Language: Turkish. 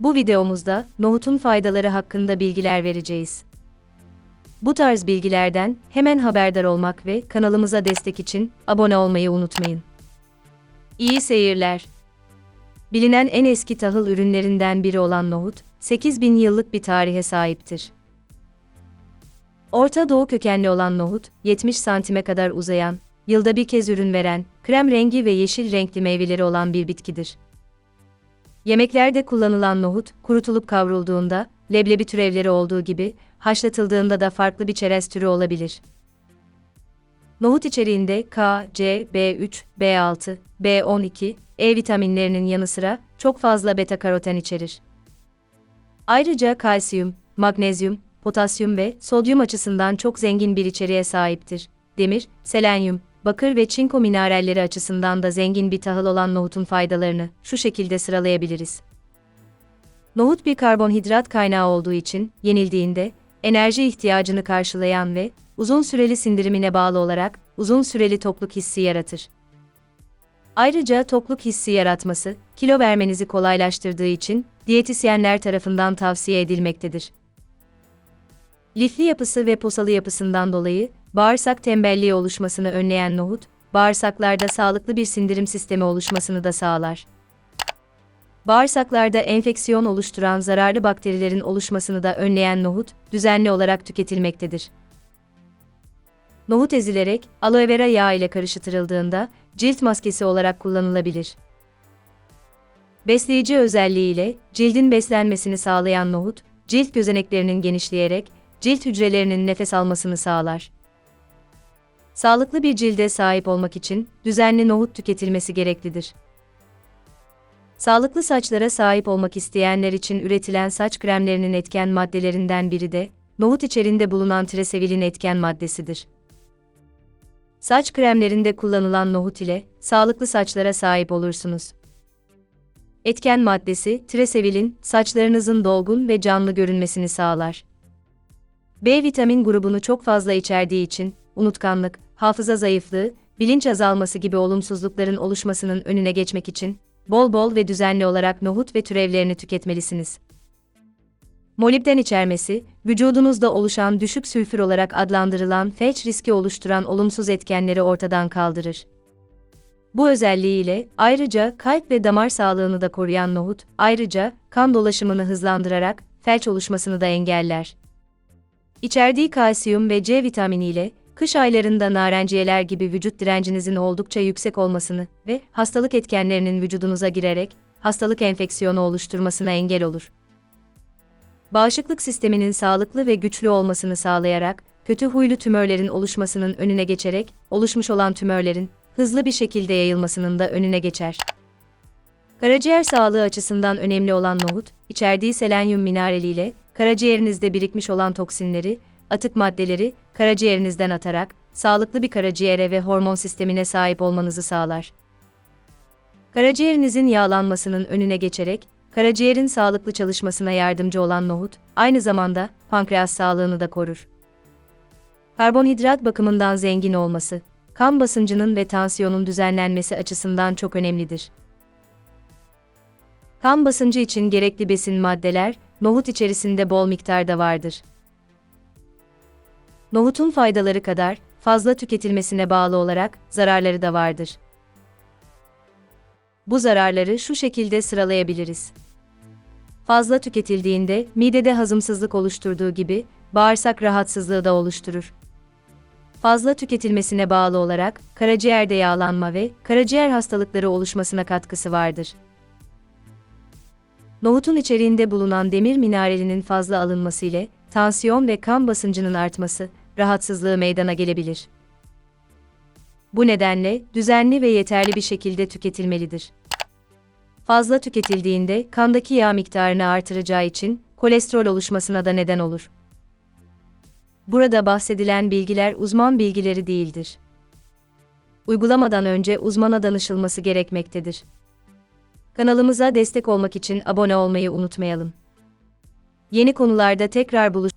Bu videomuzda nohutun faydaları hakkında bilgiler vereceğiz. Bu tarz bilgilerden hemen haberdar olmak ve kanalımıza destek için abone olmayı unutmayın. İyi seyirler. Bilinen en eski tahıl ürünlerinden biri olan nohut, 8000 yıllık bir tarihe sahiptir. Orta Doğu kökenli olan nohut, 70 santime kadar uzayan, yılda bir kez ürün veren, krem rengi ve yeşil renkli meyveleri olan bir bitkidir. Yemeklerde kullanılan nohut, kurutulup kavrulduğunda, leblebi türevleri olduğu gibi, haşlatıldığında da farklı bir çerez türü olabilir. Nohut içeriğinde K, C, B3, B6, B12, E vitaminlerinin yanı sıra çok fazla beta karoten içerir. Ayrıca kalsiyum, magnezyum, potasyum ve sodyum açısından çok zengin bir içeriğe sahiptir. Demir, selenyum, bakır ve çinko mineralleri açısından da zengin bir tahıl olan nohutun faydalarını şu şekilde sıralayabiliriz. Nohut bir karbonhidrat kaynağı olduğu için yenildiğinde enerji ihtiyacını karşılayan ve uzun süreli sindirimine bağlı olarak uzun süreli tokluk hissi yaratır. Ayrıca tokluk hissi yaratması, kilo vermenizi kolaylaştırdığı için diyetisyenler tarafından tavsiye edilmektedir. Lifli yapısı ve posalı yapısından dolayı bağırsak tembelliği oluşmasını önleyen nohut, bağırsaklarda sağlıklı bir sindirim sistemi oluşmasını da sağlar. Bağırsaklarda enfeksiyon oluşturan zararlı bakterilerin oluşmasını da önleyen nohut, düzenli olarak tüketilmektedir. Nohut ezilerek aloe vera yağı ile karıştırıldığında cilt maskesi olarak kullanılabilir. Besleyici özelliğiyle cildin beslenmesini sağlayan nohut, cilt gözeneklerinin genişleyerek cilt hücrelerinin nefes almasını sağlar. Sağlıklı bir cilde sahip olmak için düzenli nohut tüketilmesi gereklidir. Sağlıklı saçlara sahip olmak isteyenler için üretilen saç kremlerinin etken maddelerinden biri de nohut içerisinde bulunan tresevilin etken maddesidir. Saç kremlerinde kullanılan nohut ile sağlıklı saçlara sahip olursunuz. Etken maddesi tresevilin saçlarınızın dolgun ve canlı görünmesini sağlar. B vitamin grubunu çok fazla içerdiği için unutkanlık, hafıza zayıflığı, bilinç azalması gibi olumsuzlukların oluşmasının önüne geçmek için bol bol ve düzenli olarak nohut ve türevlerini tüketmelisiniz. Molibden içermesi, vücudunuzda oluşan düşük sülfür olarak adlandırılan felç riski oluşturan olumsuz etkenleri ortadan kaldırır. Bu özelliğiyle ayrıca kalp ve damar sağlığını da koruyan nohut, ayrıca kan dolaşımını hızlandırarak felç oluşmasını da engeller. İçerdiği kalsiyum ve C vitamini ile kış aylarında narenciyeler gibi vücut direncinizin oldukça yüksek olmasını ve hastalık etkenlerinin vücudunuza girerek hastalık enfeksiyonu oluşturmasına engel olur. Bağışıklık sisteminin sağlıklı ve güçlü olmasını sağlayarak kötü huylu tümörlerin oluşmasının önüne geçerek oluşmuş olan tümörlerin hızlı bir şekilde yayılmasının da önüne geçer. Karaciğer sağlığı açısından önemli olan nohut, içerdiği selenyum mineraliyle karaciğerinizde birikmiş olan toksinleri, atık maddeleri karaciğerinizden atarak sağlıklı bir karaciğere ve hormon sistemine sahip olmanızı sağlar. Karaciğerinizin yağlanmasının önüne geçerek karaciğerin sağlıklı çalışmasına yardımcı olan nohut, aynı zamanda pankreas sağlığını da korur. Karbonhidrat bakımından zengin olması, kan basıncının ve tansiyonun düzenlenmesi açısından çok önemlidir. Kan basıncı için gerekli besin maddeler, nohut içerisinde bol miktarda vardır. Nohutun faydaları kadar fazla tüketilmesine bağlı olarak zararları da vardır. Bu zararları şu şekilde sıralayabiliriz. Fazla tüketildiğinde midede hazımsızlık oluşturduğu gibi bağırsak rahatsızlığı da oluşturur. Fazla tüketilmesine bağlı olarak karaciğerde yağlanma ve karaciğer hastalıkları oluşmasına katkısı vardır. Nohutun içeriğinde bulunan demir mineralinin fazla alınması ile tansiyon ve kan basıncının artması, rahatsızlığı meydana gelebilir. Bu nedenle düzenli ve yeterli bir şekilde tüketilmelidir. Fazla tüketildiğinde kandaki yağ miktarını artıracağı için kolesterol oluşmasına da neden olur. Burada bahsedilen bilgiler uzman bilgileri değildir. Uygulamadan önce uzmana danışılması gerekmektedir. Kanalımıza destek olmak için abone olmayı unutmayalım. Yeni konularda tekrar buluş